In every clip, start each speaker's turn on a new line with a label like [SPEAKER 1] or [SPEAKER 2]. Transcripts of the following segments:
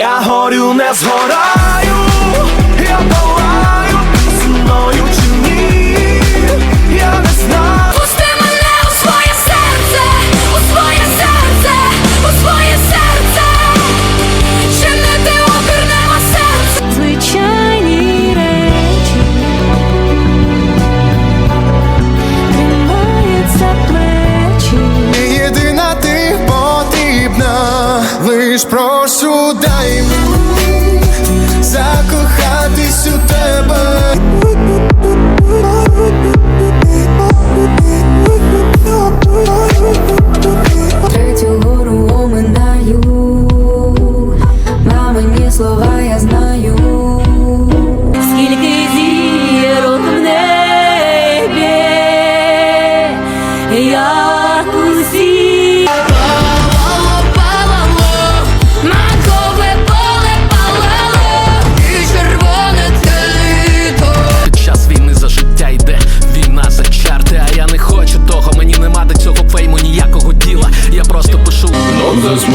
[SPEAKER 1] Я горю, не згораю, я палаю
[SPEAKER 2] прошу дай мені закохатись у тебе.
[SPEAKER 3] Третю гору оминаю, слова я знаю. Скільки зірок в небі, як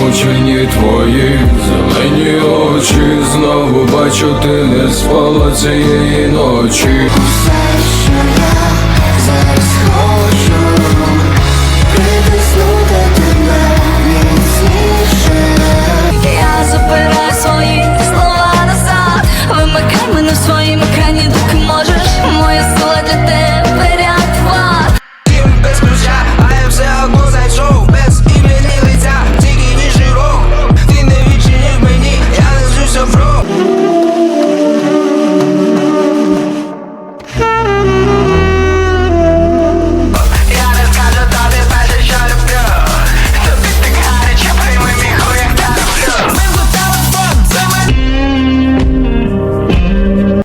[SPEAKER 4] засмучені твої зелені очі. Знову бачу, ти не спала цієї ночі.
[SPEAKER 2] Зараз